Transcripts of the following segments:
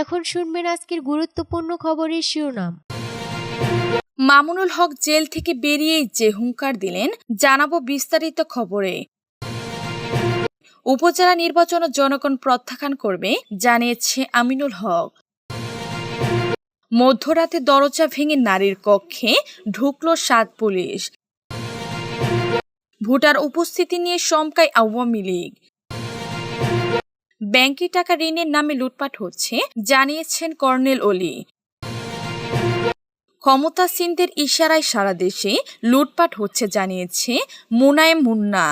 এখন শুনবেন আজকের গুরুত্বপূর্ণ খবরের শিরোনাম। মামুনুল হক জেল থেকে বেরিয়েই যে হুঙ্কার দিলেন, জানাব বিস্তারিত খবরে। উপজেলা নির্বাচন জনগণ প্রত্যাখ্যান করবে, জানিয়েছে আমিনুল হক। মধ্যরাতে দরজা ভেঙে নারীর কক্ষে ঢুকলো সাত পুলিশ। ভোটার উপস্থিতি নিয়ে শঙ্কায় আওয়ামী লীগ। ব্যাংকে টাকা ঋণের নামে লুটপাট হচ্ছে, জানিয়েছেন কর্নেল ওলি। ক্ষমতাসীনদের ইশারায় সারা দেশে লুটপাট হচ্ছে, জানিয়েছে মুনায়েম মুন্না।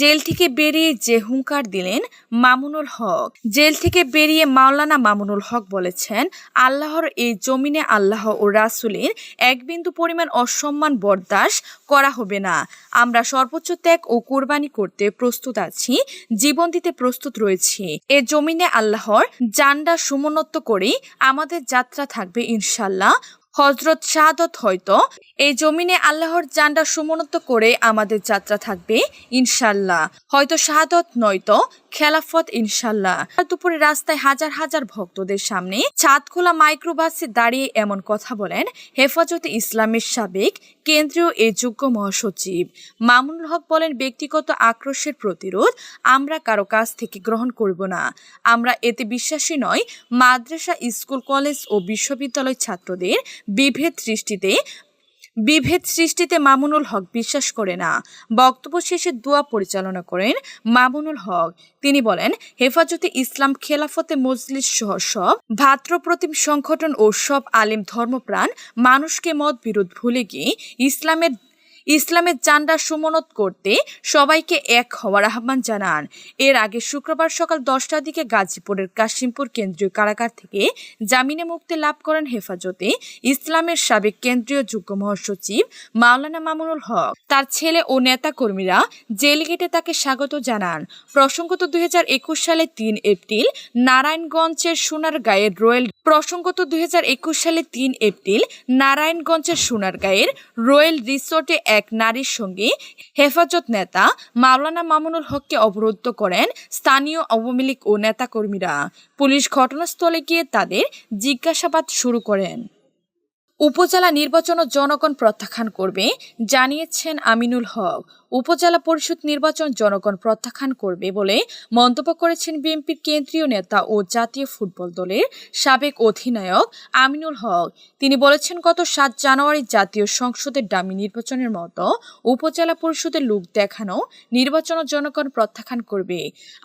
জেল থেকে বেরিয়ে যে হুঙ্কার দিলেন মামুনুল হক। জেল থেকে বেরিয়ে মাওলানা মামুনুল হক বলেছেন, আল্লাহর এই জমিনে আল্লাহ ও রাসুলের এক বিন্দু পরিমাণ অসম্মান বরদাস্ত করা হবে না। আমরা সর্বোচ্চ ত্যাগ ও কোরবানি করতে প্রস্তুত আছি, জীবন দিতে প্রস্তুত রয়েছি। এ জমিনে আল্লাহর জান্ডা সুমনত্ব করেই আমাদের যাত্রা থাকবে ইনশাল্লাহ হজরত শাহাদত হয়তো এই জমিনে আল্লাহর জান্ডা সুমনত করে আমাদের যাত্রা থাকবে, ইনশাল্লাহ। হয়তো শাহাদত নয়তো, খেলাফত ইনশাল্লাহ। দুপুরে রাস্তায় হাজার হাজার ভক্তদের সামনে ছাদ খোলা মাইক্রোবাসে দাঁড়িয়ে এমন কথা বলেন হেফাজতে ইসলামের সাবেক কেন্দ্রীয় এই যোগ্য মহাসচিব। মামুনুল হক বলেন, ব্যক্তিগত আক্রোশের প্রতিরোধ আমরা কারও কাছ থেকে গ্রহণ করব না। আমরা এতে বিশ্বাসী নয় মাদ্রাসা, স্কুল, কলেজ ও বিশ্ববিদ্যালয় ছাত্রদের বিভেদ সৃষ্টিতে বিভেদ সৃষ্টিতে মামুনুল হক বিশ্বাস করে না। বক্তব্য শেষে দোয়া পরিচালনা করেন মামুনুল হক। তিনি বলেন, হেফাজতে ইসলাম খেলাফতে মজলিস সহ সব ভাতৃপ্রতিম সংগঠন ও সব আলিম ধর্মপ্রাণ মানুষকে মত বিরোধ ভুলে গিয়ে ইসলামের ইসলামের চান্ডা সুমনত করতে সবাইকে এক হওয়ার আহ্বান জানান। এর আগে শুক্রবার সকাল দশটার দিকে গাজীপুরের কাশিমপুর কেন্দ্রীয় কারাগার থেকে জামিনে মুক্তি লাভ করেন হেফাজতে ইসলামের সাবেক কেন্দ্রীয় যুগ্ম মহাসচিব মাওলানা মামুনুল হক। তার ছেলে ও নেতা কর্মীরা জেল গেটে তাকে স্বাগত জানান। প্রসঙ্গত দুই হাজার একুশ সালে তিন এপ্রিল নারায়ণগঞ্জের সোনার সোনারগাঁয়ের রয়্যাল প্রসঙ্গত দুই একুশ সালে তিন এপ্রিল নারায়ণগঞ্জের সোনার সোনারগাঁয়ের রয়্যাল রিসোর্টে এক নারীর সঙ্গে হেফাজত নেতা মাওলানা মামুনুল হককে অবরুদ্ধ করেন স্থানীয় আওয়ামী লীগ ও নেতাকর্মীরা। পুলিশ ঘটনাস্থলে গিয়ে তাদের জিজ্ঞাসাবাদ শুরু করেন। উপজেলা নির্বাচন জনগণ প্রত্যাখ্যান করবে, জানিয়েছেন আমিনুল হক। উপজেলা পরিষদ নির্বাচন জনগণ প্রত্যাখ্যান করবে বলে মন্তব্য করেছেন বিএনপির কেন্দ্রীয় নেতা ও জাতীয় ফুটবল দলের সাবেক অধিনায়ক আমিনুল হক। তিনি বলেছেন, গত সাত জানুয়ারি জাতীয় সংসদের ডামি নির্বাচনের মতো উপজেলা পরিষদের লোক দেখানো নির্বাচন জনগণ প্রত্যাখ্যান করবে।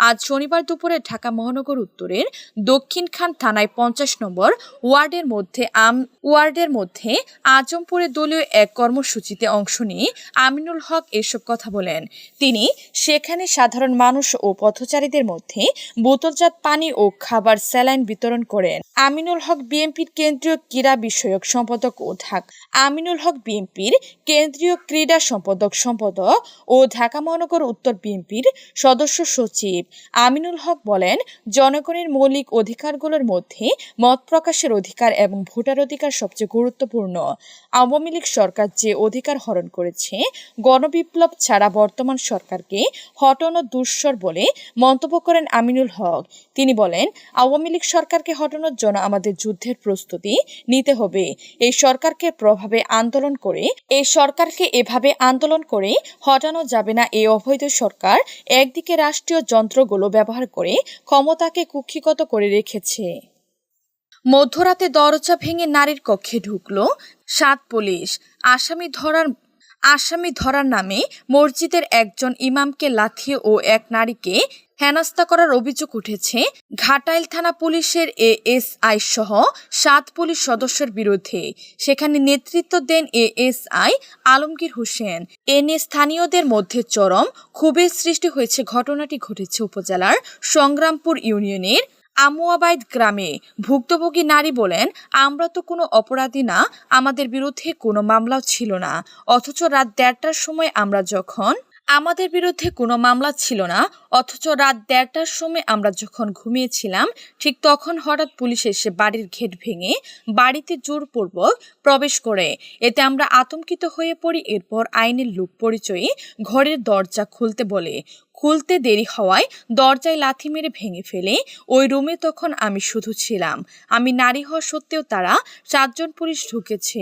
আজ শনিবার দুপুরে ঢাকা মহানগর উত্তরের দক্ষিণ খান থানায় পঞ্চাশ নম্বর ওয়ার্ডের মধ্যে আম, ওয়ার্ডের মধ্যে আজমপুরে দলীয় এক কর্মসূচিতে অংশ নিয়ে আমিনুল হক এসব কথা বলেন। তিনি, সেখানে সাধারণ মানুষ ও পথচারীদের মধ্যে বোতলজাত পানি ও খাবার স্যালাইন বিতরণ করেন। আমিনুল হক বিএনপির কেন্দ্রীয় ক্রীড়া বিষয়ক সম্পাদক ও ঢাকা আমিনুল হক বিএনপির কেন্দ্রীয় ক্রীড়া সম্পাদক সম্পাদক ও ঢাকা মহানগর উত্তর বিএনপির সদস্য সচিব। আমিনুল হক বলেন, জনগণের মৌলিক অধিকারগুলোর মধ্যে মত প্রকাশের অধিকার এবং ভোটার অধিকার সবচেয়ে গুরুত্বপূর্ণ। আওয়ামী লীগ সরকার যে অধিকার হরণ করেছে, গণবিপ্লব ছাড়া বর্তমান সরকারকে হটানো দুঃসর বলে মন্তব্য করেন আমিনুল হক। তিনি বলেন, আওয়ামী লীগ সরকারকে হটানোর জন্য আমাদের যুদ্ধের প্রস্তুতি নিতে হবে। এই সরকারকে প্রভাবে আন্দোলন করে, এই সরকারকে এভাবে আন্দোলন করে হটানো যাবে না। এই অবৈধ সরকার একদিকে রাষ্ট্রীয় যন্ত্রগুলো ব্যবহার করে ক্ষমতাকে কুক্ষিগত করে রেখেছে। মধ্যরাতে দরজা ভেঙে নারীর কক্ষে ঢুকল সাত পুলিশ। আসামি ধরার আসামি ধরার নামে মসজিদের একজন ইমামকে লাথিয়ে ও এক নারীকে হেনস্থা করার অভিযোগ উঠেছে। ঘাটাইল থানা পুলিশের এএসআই সহ সাত পুলিশ সদস্যের বিরুদ্ধে। সেখানে নেতৃত্ব দেন এএসআই আলমগীর হোসেন। এ নিয়ে স্থানীয়দের মধ্যে চরম ক্ষোভের সৃষ্টি হয়েছে। ঘটনাটি ঘটেছে উপজেলার সংগ্রামপুর ইউনিয়নের আমুয়াবাইদ গ্রামে ভুক্তভোগী নারী বলেন, আমরা তো কোনো অপরাধী না, আমাদের বিরুদ্ধে কোনো মামলাও ছিল না। অথচ রাত দেড়টার সময় আমরা যখন, আমাদের বিরুদ্ধে কোনো মামলা ছিল না, অথচ রাত দেড়টার সময় আমরা যখন ঘুমিয়েছিলাম, ঠিক তখন হঠাৎ পুলিশ এসে বাড়ির ঘেট ভেঙে বাড়িতে জোরপূর্বক প্রবেশ করে। এতে আমরা আতঙ্কিত হয়ে পড়ি, এরপর আইনের লোক পরিচয়ে ঘরের দরজা খুলতে বলে। খুলতে দেরি হওয়ায় দরজায় লাথি মেরে ভেঙে ফেলে ওই রুমে তখন আমি শুধু ছিলাম। আমি নারী হওয়া সত্ত্বেও তারা চারজন পুলিশ ঢুকেছে।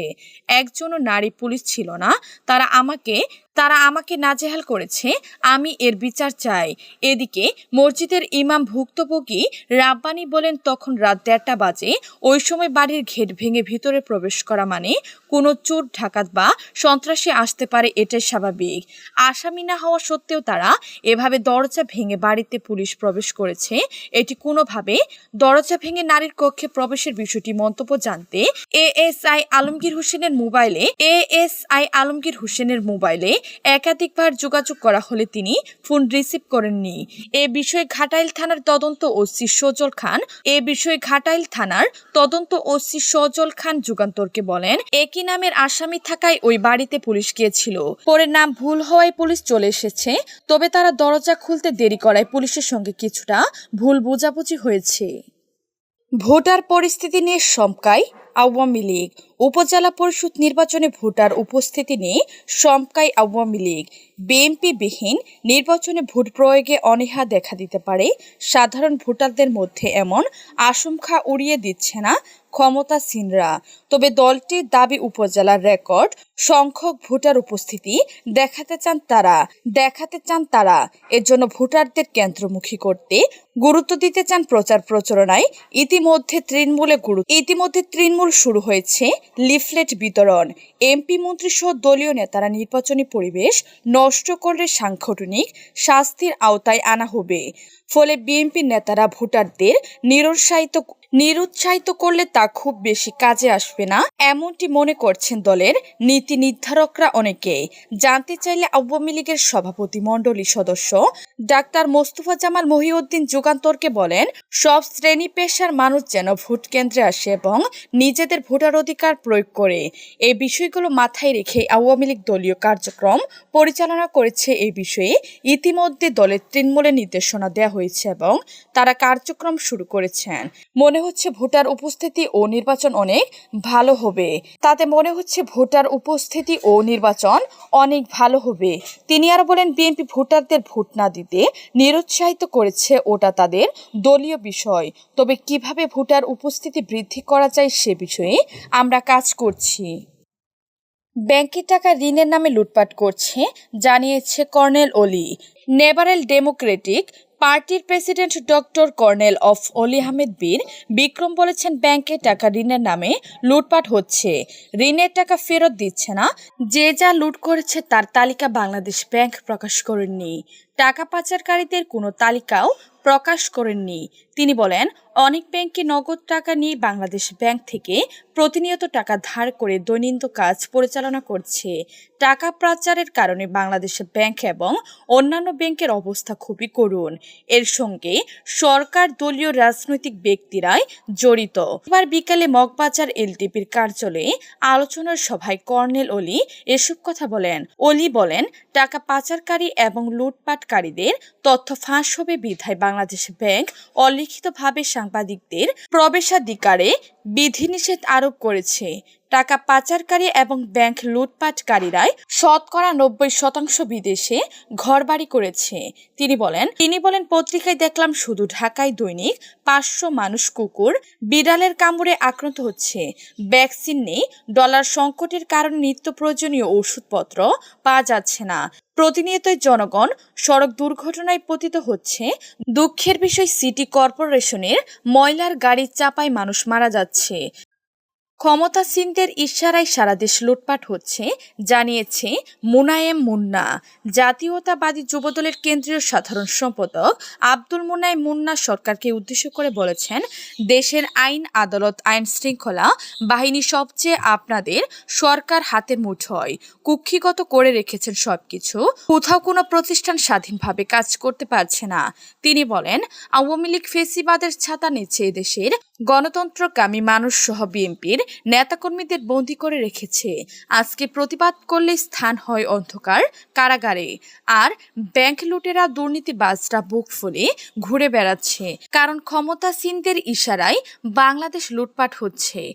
একজনও নারী পুলিশ ছিল না। তারা আমাকে তারা আমাকে নাজেহাল করেছে। আমি এর বিচার চাই। এদিকে মসজিদের ইমাম ভুক্তভোগী রাব্বানি বলেন, তখন রাত দেড়টা বাজে। ওই সময় বাড়ির ঘেট ভেঙে ভিতরে প্রবেশ করা মানে কোনো চোর ঢাকাত বা সন্ত্রাসী আসতে পারে, এটাই স্বাভাবিক। আসামি না হওয়া সত্ত্বেও তারা এভাবে দরজা ভেঙে বাড়িতে পুলিশ প্রবেশ করেছে, এটি কোনোভাবে দরজা ভেঙে নারীর কক্ষে প্রবেশের বিষয়টি মন্তব্য জানতে এএসআই আলমগীর হোসেনের মোবাইলে, এএসআই আলমগীর হোসেনের মোবাইলে একাধিকবার যোগাযোগ করা হলে তিনি ফোন রিসিভ করেননি। এ বিষয়ে ঘাটাইল থানার তদন্ত ওসি সজল খান, এ বিষয়ে ঘাটাইল থানার তদন্ত ওসি সজল খান যুগান্তরকে বলেন, একই নামের আসামি থাকায় ওই বাড়িতে পুলিশ গিয়েছিল। পরে নাম ভুল হওয়ায় পুলিশ চলে এসেছে, তবে তারা দরজা খুলতে দেরি করায় পুলিশের সঙ্গে কিছুটা ভুল বোঝাবুঝি হয়েছে। ভোটার পরিস্থিতি নিয়ে শমকাই আওয়ামী লীগ। উপজেলা পরিষদ নির্বাচনে ভোটার উপস্থিতি নিয়ে শমকাই আওয়ামী লীগ। বিএনপি বিহীন নির্বাচনে ভোট প্রয়োগে অনীহা দেখা দিতে পারে। সাধারণ ভোটারদের মধ্যে এমন আশঙ্কা উড়িয়ে দিচ্ছে না ক্ষমতাসীনরা। তবে দলটির দাবি উপজেলার রেকর্ড, সংখ্যক ভোটার উপস্থিতি দেখাতে চান তারা, দেখাতে চান তারা। এর জন্য ভোটারদের কেন্দ্রমুখী করতে গুরুত্ব দিতে চান প্রচার প্রচারণায়। ইতিমধ্যে তৃণমূলে গুরু ইতিমধ্যে তৃণমূল শুরু হয়েছে লিফলেট বিতরণ। এমপি মন্ত্রী সহ দলীয় নেতারা নির্বাচনী পরিবেশ নষ্ট করলে সাংগঠনিক শাস্তির আওতায় আনা হবে। ফলে বিএনপি নেতারা ভোটারদের নিরুৎসাহিত নিরুৎসাহিত করলে তা খুব বেশি কাজে আসবে না, এমনটি মনে করছেন দলের নীতি নির্ধারকরা অনেকে জানতে চাইলে আওয়ামী লীগের সভাপতি মণ্ডলী সদস্য ডাক্তার মোস্তফা জামাল মহিউদ্দিন যুগান্তরকে বলেন, সব শ্রেণি পেশার মানুষ যেন ভোট কেন্দ্রে আসে এবং নিজেদের ভোটার অধিকার প্রয়োগ করে। এই বিষয়গুলো মাথায় রেখে আওয়ামী লীগ দলীয় কার্যক্রম পরিচালনা করেছে এই বিষয়ে ইতিমধ্যে দলের তৃণমূলের নির্দেশনা দেওয়া হয়েছে এবং তারা কার্যক্রম শুরু করেছেন। মনে হচ্ছে ভোটার উপস্থিতি ও নির্বাচন অনেক ভালো হবে। তাতে মনে হচ্ছে ভোটার উপস্থিতি ও নির্বাচন অনেক ভালো হবে। তিনি আরও বলেন, বিএনপি ভোটারদের ভোট না দিতে নিরুৎসাহিত করেছে ওটা তাদের দলীয় বিষয়। তবে কীভাবে ভোটার উপস্থিতি বৃদ্ধি করা যায় সে বিষয়ে আমরা কাজ করছি। ব্যাংকের টাকা ঋণের নামে লুটপাট করছে, জানিয়েছে কর্নেল ওলি নেভারেল ডেমোক্রেটিক পার্টির president doctor colonel of Oli Ahmed বীর বিক্রম বলেছেন ব্যাংকে টাকা ঋণের নামে লুটপাট হচ্ছে। ঋণের টাকা ফেরত দিচ্ছে না। যে যা লুট করেছে তার তালিকা বাংলাদেশ ব্যাংক প্রকাশ করেননি। টাকা পাচারকারীদের কোনো তালিকাও প্রকাশ করেননি। তিনি বলেন, অনেক ব্যাংকে নগদ টাকা নিয়ে বাংলাদেশ ব্যাংক থেকে প্রতিনিয়ত টাকা ধার করে দৈনন্দিন কাজ পরিচালনা করছে। টাকা পাচারের কারণে বাংলাদেশ ব্যাংক এবং অন্যান্য ব্যাংকের অবস্থা খুবই করুণ। এর সঙ্গে সরকার দলীয় রাজনৈতিক ব্যক্তিরাই জড়িত। এবার বিকালে মগবাজার এলটিপির কার্যালয়ে আলোচনার সভায় কর্নেল অলি এসব কথা বলেন। অলি বলেন, টাকা পাচারকারী এবং লুটপাটকারীদের তথ্য ফাঁস হবে বিধায় বাংলাদেশ ব্যাংক অলিখিতভাবে সাংবাদিকদের প্রবেশাধিকারে বিধিনিষেধ আরোপ করেছে। টাকা পাচারকারী এবং ব্যাংক লুটপাটকারীরাই শতকরা নব্বই শতাংশ বিদেশে ঘরবাড়ি করেছে। তিনি বলেন তিনি বলেন, পত্রিকায় দেখলাম শুধু ঢাকায় দৈনিক পাঁচশো মানুষ কুকুর বিড়ালের কামড়ে আক্রান্ত হচ্ছে। ভ্যাকসিন নেই, ডলার সংকটের কারণে নিত্য প্রয়োজনীয় ওষুধপত্র পাওয়া যাচ্ছে না। প্রতিনিয়তই জনগণ সড়ক দুর্ঘটনায় পতিত হচ্ছে। দুঃখের বিষয় সিটি কর্পোরেশনের ময়লার গাড়ির চাপায় মানুষ মারা যাচ্ছে। ক্ষমতাসীনদের ইশারায় সারা দেশ লুটপাট হচ্ছে, জানিয়েছে মুনায়েম মুন্না। জাতীয়তাবাদী যুবদলের কেন্দ্রীয় সাধারণ সম্পাদক আব্দুল মুনায়েম মুন্না সরকারকে উদ্দেশ্য করে বলেছেন, দেশের আইন, আদালত, আইন শৃঙ্খলা বাহিনী সবচেয়ে আপনাদের সরকার হাতের মুঠোয়। কুক্ষিগত করে রেখেছেন সবকিছু। কোথাও কোনো প্রতিষ্ঠান স্বাধীনভাবে কাজ করতে পারছে না। তিনি বলেন, আওয়ামী লীগ ফেসিবাদের ছাতা নিচ্ছে এদেশের গণতন্ত্রকামী মানুষ সহ বিএনপির নেতাকর্মীদের বন্দি করে রেখেছে। আজকে প্রতিবাদ করলে স্থান হয় অন্ধকার, কারাগারে। আর ব্যাংক লুটেরা দুর্নীতিবাজরা বুক ফুলে ঘুরে বেড়াচ্ছে। কারণ ক্ষমতাসীনদের ইশারায় বাংলাদেশ লুটপাট হচ্ছে।